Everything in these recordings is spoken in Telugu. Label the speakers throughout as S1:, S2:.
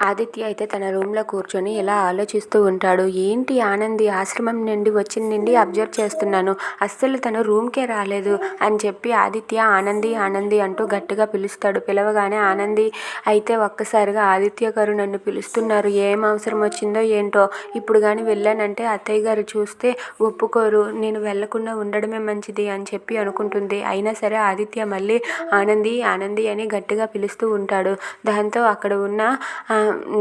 S1: ఆదిత్య అయితే తన రూమ్లో కూర్చొని ఇలా ఆలోచిస్తూ ఉంటాడు? ఏంటి ఆనంది? ఆశ్రమం నుండి వచ్చిన నుండి అబ్జర్వ్ చేస్తున్నాను. అస్సలు తను రూమ్కే రాలేదు అని చెప్పి ఆదిత్య ఆనంది ఆనంది అంటూ గట్టిగా పిలుస్తాడు. పిలవగానే ఆనంది అయితే ఒక్కసారిగా ఆదిత్య గారు నన్ను పిలుస్తున్నారు. ఏం అవసరం వచ్చిందో ఏంటో? ఇప్పుడు కానీ వెళ్ళానంటే అత్తయ్య గారు చూస్తే ఒప్పుకోరు. నేను వెళ్ళకుండా ఉండడమే మంచిది అని చెప్పి అనుకుంటుంది. అయినా సరే ఆదిత్య మళ్ళీ ఆనంది ఆనంది అని గట్టిగా పిలుస్తూ ఉంటాడు. దాంతో అక్కడ ఉన్న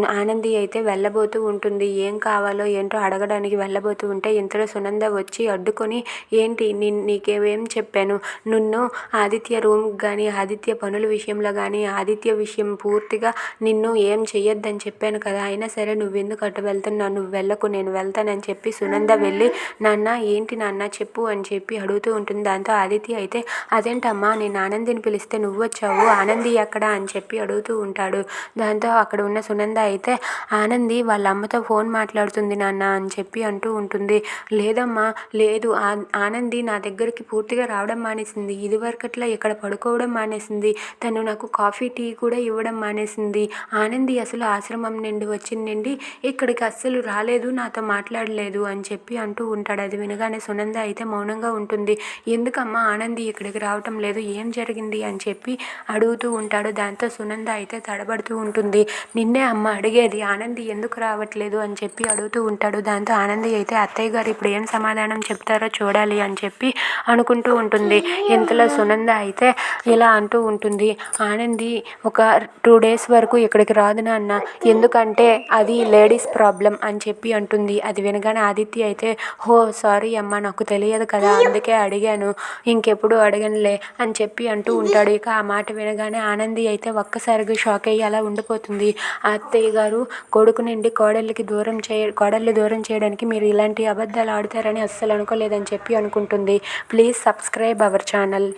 S1: ఆనంది అయితే వెళ్ళబోతూ ఉంటుంది. ఏం కావాలో ఏంటో అడగడానికి వెళ్ళబోతూ ఉంటే ఇంతలో సునంద వచ్చి అడ్డుకొని ఏంటి? నీ నీకేవేం చెప్పాను? నిన్ను ఆదిత్య రూమ్ కానీ ఆదిత్య పనుల విషయంలో కానీ ఆదిత్య విషయం పూర్తిగా నిన్ను ఏం చెయ్యొద్దని చెప్పాను కదా. అయినా సరే నువ్వెందుకు అటు వెళ్తున్నావు? నువ్వు వెళ్ళకు నేను వెళ్తానని చెప్పి సునంద వెళ్ళి నాన్న ఏంటి నాన్న? చెప్పు అని చెప్పి అడుగుతూ ఉంటుంది. దాంతో ఆదిత్య అయితే అదేంటమ్మా? నేను ఆనందిని పిలిస్తే నువ్వు వచ్చావు ఆనంది ఎక్కడ? అని చెప్పి అడుగుతూ ఉంటాడు. దాంతో అక్కడ ఉన్న సునంద అయితే ఆనంది వాళ్ళ అమ్మతో ఫోన్ మాట్లాడుతుంది నాన్న అని చెప్పి అంటూ ఉంటుంది. లేదమ్మా లేదు. ఆనంది నా దగ్గరికి పూర్తిగా రావడం మానేసింది. ఇదివరకట్లా ఇక్కడ పడుకోవడం మానేసింది. తను నాకు కాఫీ టీ కూడా ఇవ్వడం మానేసింది. ఆనంది అసలు ఆశ్రమం నుండి వచ్చిందండి ఇక్కడికి అస్సలు రాలేదు. నాతో మాట్లాడలేదు అని చెప్పి అంటూ ఉంటాడు. అది వినగానే సునంద అయితే మౌనంగా ఉంటుంది. ఎందుకమ్మా ఆనంది ఇక్కడికి రావటం లేదు. ఏం జరిగింది? అని చెప్పి అడుగుతూ ఉంటాడు. దాంతో సునంద అయితే తడబడుతూ ఉంటుంది. నిన్నే అమ్మ అడిగేది ఆనంది ఎందుకు రావట్లేదు? అని చెప్పి అడుగుతూ ఉంటాడు. దాంతో ఆనంది అయితే అత్తయ్య గారు ఇప్పుడు ఏం సమాధానం చెప్తారో చూడాలి అని చెప్పి అనుకుంటూ ఉంటుంది. ఇంతలో సునంద అయితే ఇలా అంటూ ఉంటుంది ఆనంది ఒక టూ డేస్ వరకు ఇక్కడికి రాదు నాన్న. ఎందుకంటే అది లేడీస్ ప్రాబ్లం అని చెప్పి అంటుంది. అది వినగానే ఆదిత్య అయితే హో సారీ అమ్మ నాకు తెలియదు కదా అందుకే అడిగాను. ఇంకెప్పుడు అడగనులే అని చెప్పి అంటూ ఉంటాడు. ఇక ఆ మాట వినగానే ఆనంది అయితే ఒక్కసారిగా షాక్ అయ్యి అలా ఉండిపోతుంది. అత్తయ్య గారు కొడుకు నుండి కోడలికి దూరం చేయ కోడలి దూరం చేయడానికి మీరు ఇలాంటి అబద్ధాలు ఆడతారని అస్సలు అనుకోలేదని చెప్పి అనుకుంటుంది. Please subscribe our channel.